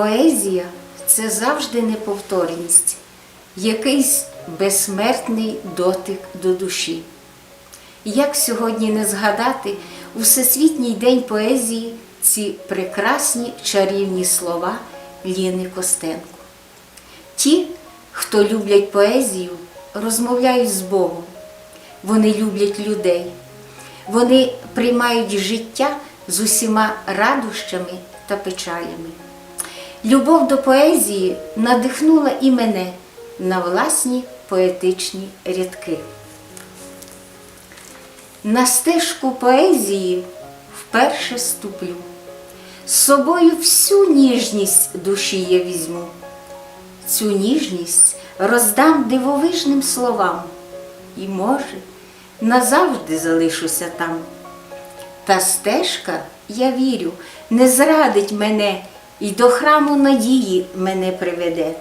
Поезія це завжди неповторність, якийсь безсмертний дотик до душі. Як сьогодні не згадати у Всесвітній день поезії ці прекрасні чарівні слова Ліни Костенко. Ті, хто люблять поезію, розмовляють з Богом. Вони люблять людей. Вони приймають життя з усіма радощами та печалями. Любов до поезії надихнула і мене на власні поетичні рядки. На стежку поезії вперше ступлю. З собою всю ніжність душі я візьму. Цю ніжність роздам дивовижним словам, і, може, назавжди залишуся там. Та стежка, я вірю, не зрадить мене і до храму надії мене приведе.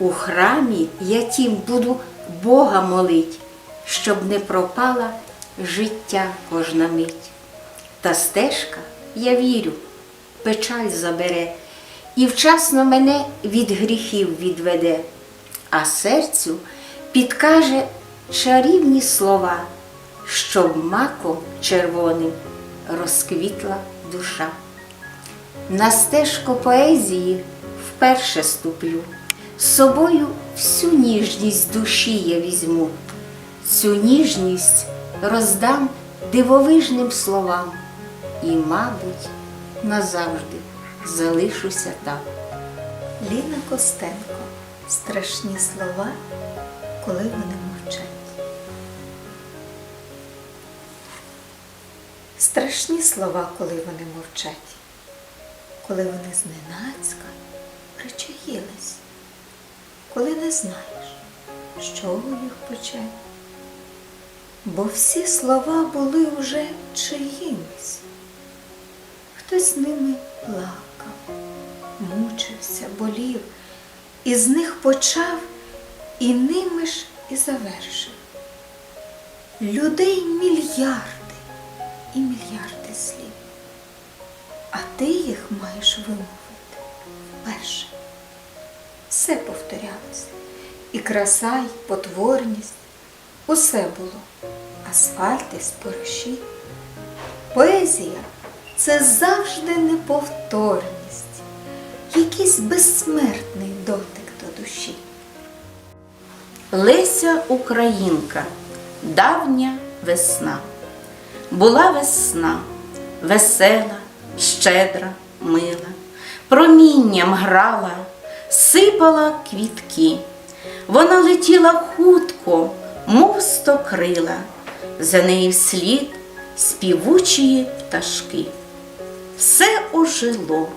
У храмі я тім буду Бога молить, щоб не пропала життя кожна мить. Та стежка, я вірю, печаль забере і вчасно мене від гріхів відведе, а серцю підкаже чарівні слова, щоб маком червоним розквітла душа. На стежку поезії вперше ступлю, з собою всю ніжність душі я візьму, цю ніжність роздам дивовижним словам і, мабуть, назавжди залишуся там. Ліна Костенко. Страшні слова, коли вони мовчать. Страшні слова, коли вони мовчать, коли вони зненацька причаїлись, коли не знаєш, з чого їх почать. Бо всі слова були уже чиїмись. Хтось ними плакав, мучився, болів, і з них почав, і ними ж і завершив. Людей мільярди і мільярди слів, а ти їх маєш вимовити вперше. Все повторялось, і краса, і потворність, усе було, асфальт і спориші. Поезія це завжди неповторність, якийсь безсмертний дотик до душі. Леся Українка, давня весна. Була весна, весела, щедра, мила, промінням грала, сипала квітки. Вона летіла хутко, мов сто крила, за неї вслід співучі пташки. Все ожило,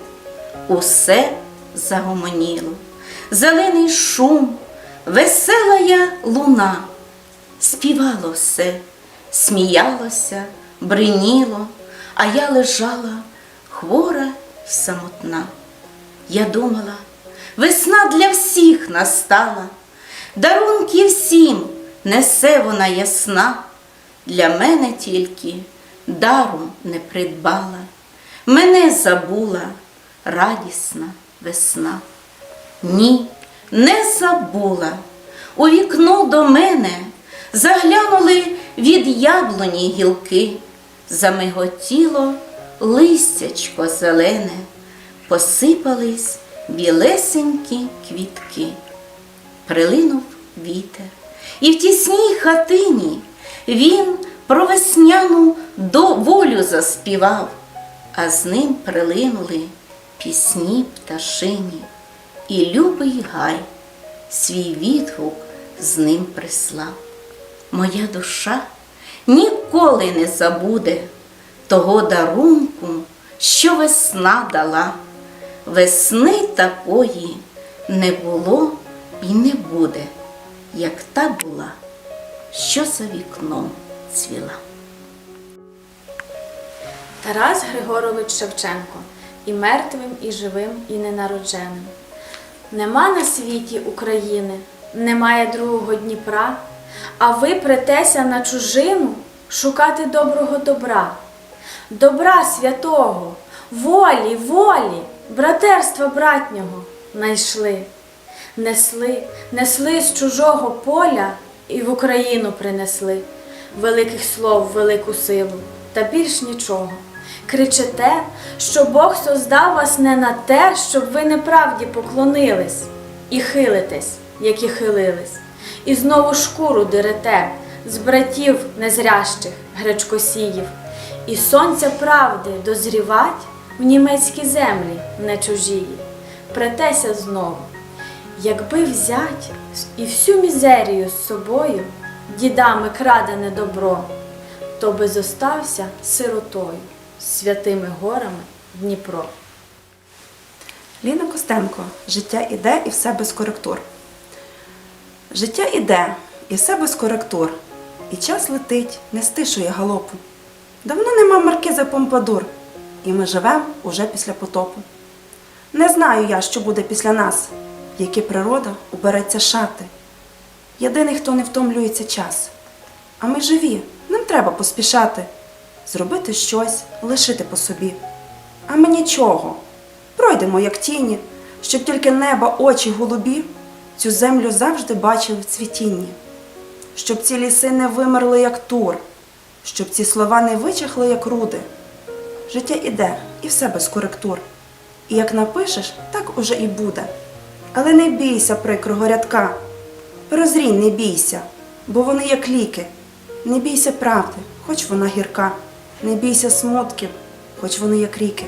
усе загомоніло, зелений шум, веселая луна, співало все, сміялося, бриніло, а я лежала хвора самотна. Я думала, весна для всіх настала, дарунки всім несе вона ясна, для мене тільки дару не придбала, мене забула радісна весна. Ні, не забула. У вікно до мене заглянули від яблуні гілки, замиготіло листячко зелене, посипались білесенькі квітки. Прилинув вітер, і в тісній хатині він про весняну до волю заспівав, а з ним прилинули пісні пташині, і любий гай свій відгук з ним прислав. Моя душа ніколи не забуде того дарунку, що весна дала. Весни такої не було і не буде, як та була, що за вікном цвіла. Тарас Григорович Шевченко і мертвим, і живим, і ненародженим. Нема на світі України, немає другого Дніпра, а ви претеся на чужину шукати доброго добра, добра святого, волі, волі, братерства братнього найшли. Несли, несли з чужого поля і в Україну принесли великих слов, велику силу, та більш нічого. Кричите, що Бог создав вас не на те, щоб ви неправді поклонились і хилитесь, як і хилились, і знову шкуру дерете з братів незрящих гречкосіїв, і сонця правди дозрівать в німецькій землі не чужії. Претеся знову. Якби взять і всю мізерію з собою, дідами крадене добро, то би зостався сиротою, святими горами Дніпро. Ліна Костенко. Життя іде і все без коректур. Життя іде і все без коректур. І час летить, не стишує галопу. Давно нема маркиза Помпадур, і ми живемо уже після потопу. Не знаю я, що буде після нас, які природа убереться шати. Єдиний, хто не втомлюється час. А ми живі, нам треба поспішати, зробити щось, лишити по собі. А ми нічого. Пройдемо, як тіні, щоб тільки неба, очі голубі цю землю завжди бачили в цвітінні, щоб ці ліси не вимерли, як тур, щоб ці слова не вичахли, як руди. Життя іде, і все без коректур. І як напишеш, так уже і буде. Але не бійся прикрого рядка. Прозрінь, не бійся, бо вони як ліки. Не бійся правди, хоч вона гірка. Не бійся смутків, хоч вони як ріки.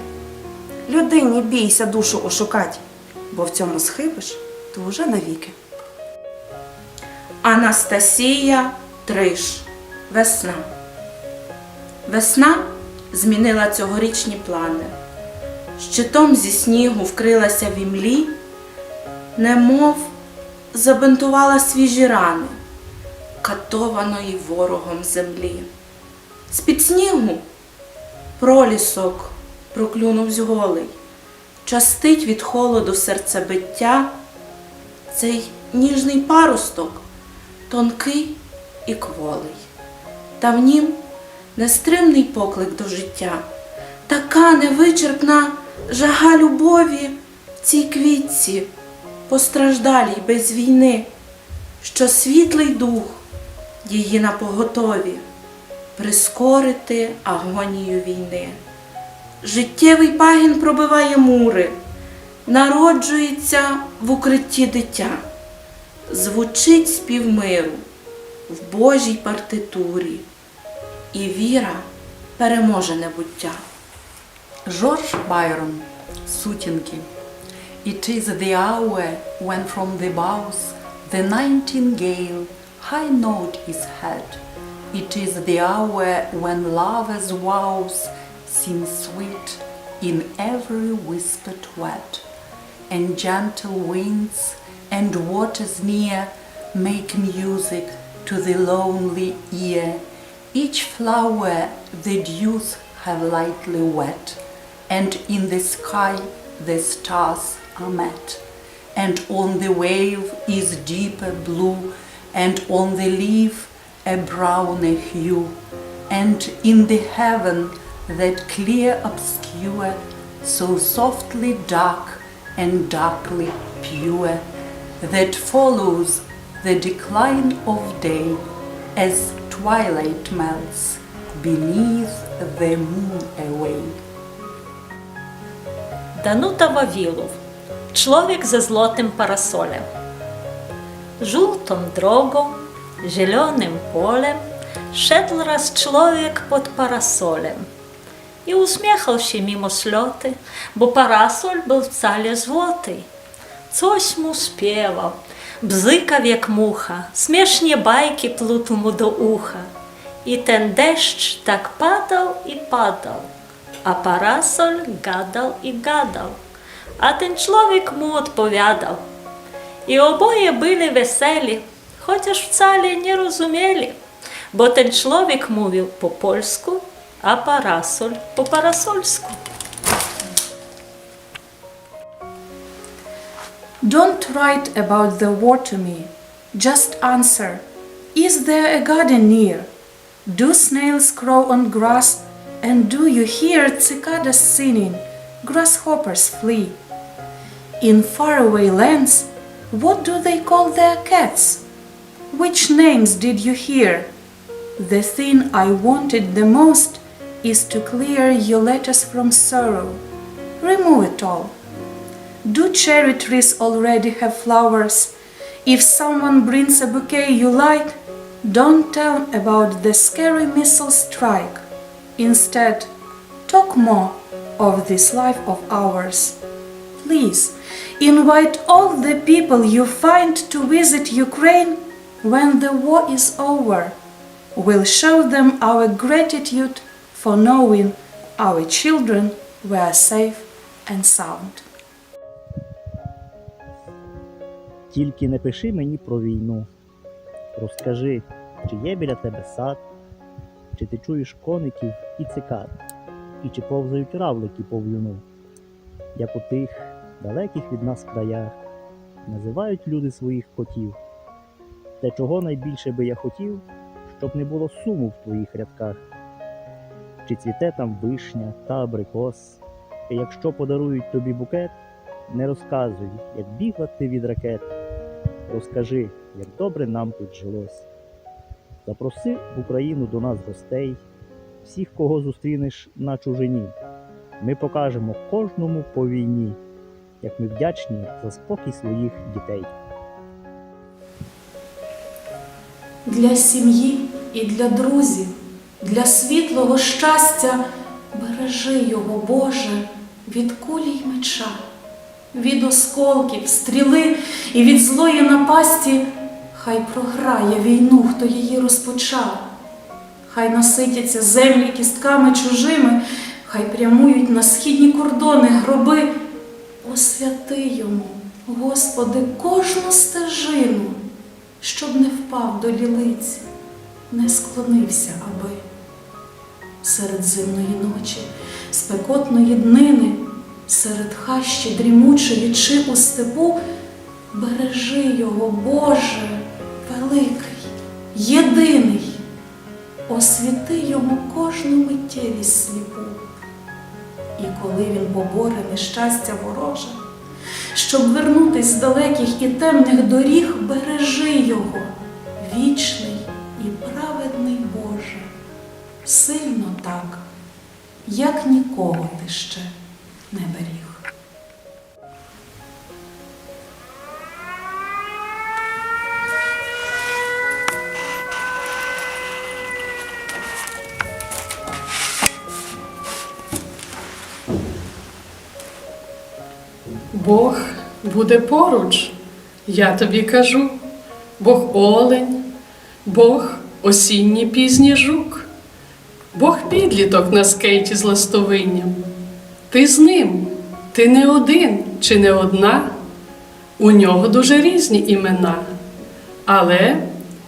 Людині бійся душу ошукать, бо в цьому схибиш, то уже навіки. Анастасія Триш. Весна. Весна змінила цьогорічні плани. Щитом зі снігу вкрилася в імлі, немов забинтувала свіжі рани, катованої ворогом землі. З-під снігу пролісок проклюнув зголий, частить від холоду серцебиття, цей ніжний паросток, тонкий і кволий. Та в нім нестримний поклик до життя, така невичерпна жага любові в цій квітці, постраждалій без війни, що світлий дух її на поготові прискорити агонію війни. Життєвий пагін пробиває мури, народжується в укритті дитя, звучить спів миру в Божій партитурі, і віра переможе небуття. George Byron, Сутінки. It is the hour when from the boughs the nightingale high note is heard. It is the hour when love's vows seem sweet in every whispered word, and gentle winds and waters near make music to the lonely ear. each flower the dews have lightly wet, and in the sky the stars are met. And on the wave is deeper blue, and on the leaf a browner hue, and in the heaven that clear obscure, so softly dark and darkly pure, that follows the decline of day as twilight melts beneath the moon away. Данута Вавилов. Человек за злотым парасолем. Drogą, zielonym polem szedł raz człowiek pod parasolem i uśmiechał się mimo sloty, bo parasol był wcale złoty. Coś mu śpiewał, jak mucha, śmiesznie bajki plutł mu do ucha. I ten deszcz tak padał i padał, a parasol gadał i gadał, a ten człowiek mu odpowiadał. I oboje byli weseli, chociaż wcale nie rozumieli, bo ten człowiek mówił po polsku, a parasol po parasolsku. Don't write about the war to me. Just answer Is there a garden near? Do snails crawl on grass? And do you hear cicadas singing? grasshoppers flee. In faraway lands, what do they call their cats? Which names did you hear? The thing I wanted the most is to clear your letters from sorrow. Remove it all. Do cherry trees already have flowers? If someone brings a bouquet you like, don't tell about the scary missile strike. Instead, talk more of this life of ours. Please invite all the people you find to visit Ukraine when the war is over. We'll show them our gratitude for knowing our children were safe and sound. Тільки не пиши мені про війну. Розкажи, чи є біля тебе сад, чи ти чуєш коників і цикад, і чи повзають равлики по в'юну, як у тих далеких від нас краях називають люди своїх котів. Те, чого найбільше би я хотів, щоб не було суму в твоїх рядках, чи цвіте там вишня та абрикос, і якщо подарують тобі букет, не розказуй, як бігла ти від ракет. Розкажи, як добре нам тут жилось. Запроси в Україну до нас гостей, всіх, кого зустрінеш на чужині. Ми покажемо кожному по війні, як ми вдячні за спокій своїх дітей. Для сім'ї і для друзів, для світлого щастя бережи його, Боже, від кулі й меча, від осколків, стріли і від злої напасті. Хай програє війну, хто її розпочав. Хай наситяться землі кістками чужими, хай прямують на східні кордони гроби. Освяти йому, Господи, кожну стежину, щоб не впав до лілиці, не склонився аби. Серед зимної ночі, спекотної днини, серед хащі дрімучої чи у степу, бережи його, Боже, великий, єдиний, освіти йому кожну миттєвість сліпу. І коли він поборе нещастя вороже, щоб вернутись з далеких і темних доріг, бережи його, вічний і праведний Боже, сильно так, як нікого ти ще не беріг. Бог буде поруч, я тобі кажу. Бог олень, Бог осінній пізній жук, Бог підліток на скейті з ластовинням. Ти з ним, ти не один чи не одна. У нього дуже різні імена, але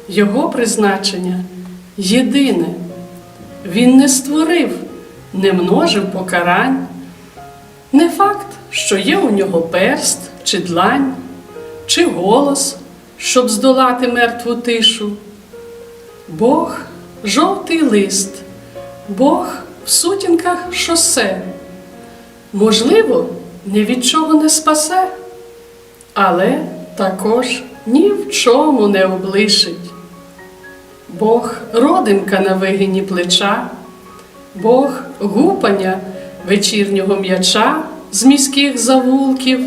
його призначення єдине. Він не створив, не множив покарань. Не факт, що є у нього перст чи длань, чи голос, щоб здолати мертву тишу. Бог жовтий лист, Бог в сутінках шосе. Можливо, ні від чого не спасе, але також ні в чому не облишить. Бог родинка на вигині плеча, Бог гупання вечірнього м'яча з міських завулків,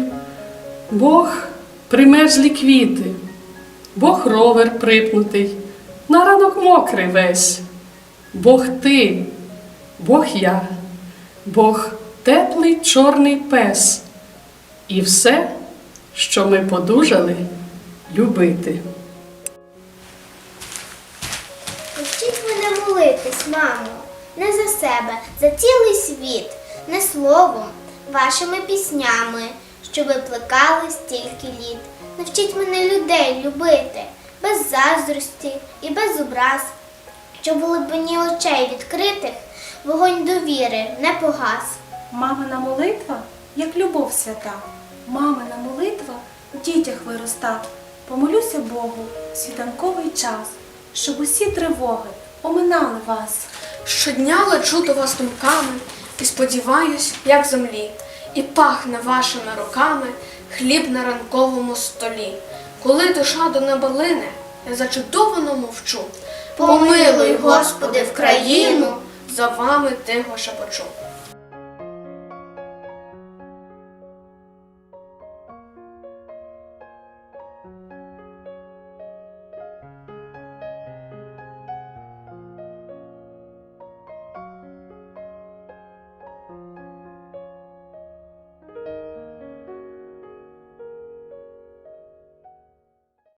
Бог примерзлі квіти, Бог ровер припнутий, на ранок мокрий весь, Бог ти, Бог я, Бог теплий чорний пес, і все, що ми подужали любити. Вчіть мене молитись, мамо, не за себе, за цілий світ, не словом, вашими піснями, що ви стільки літ. Навчіть мене людей любити, без заздрості і без образ, щоб у глибині очей відкритих вогонь довіри не погас. Мамина молитва, як любов свята, мамина молитва в дітях вироста. Помолюся Богу в світанковий час, щоб усі тривоги оминали вас. Щодня лечу до вас думками і сподіваюсь, як землі, і пахне вашими руками хліб на ранковому столі. Коли душа до неба лине, я зачудовано мовчу. Помилуй, Господи, в країну, за вами тихо шепочу.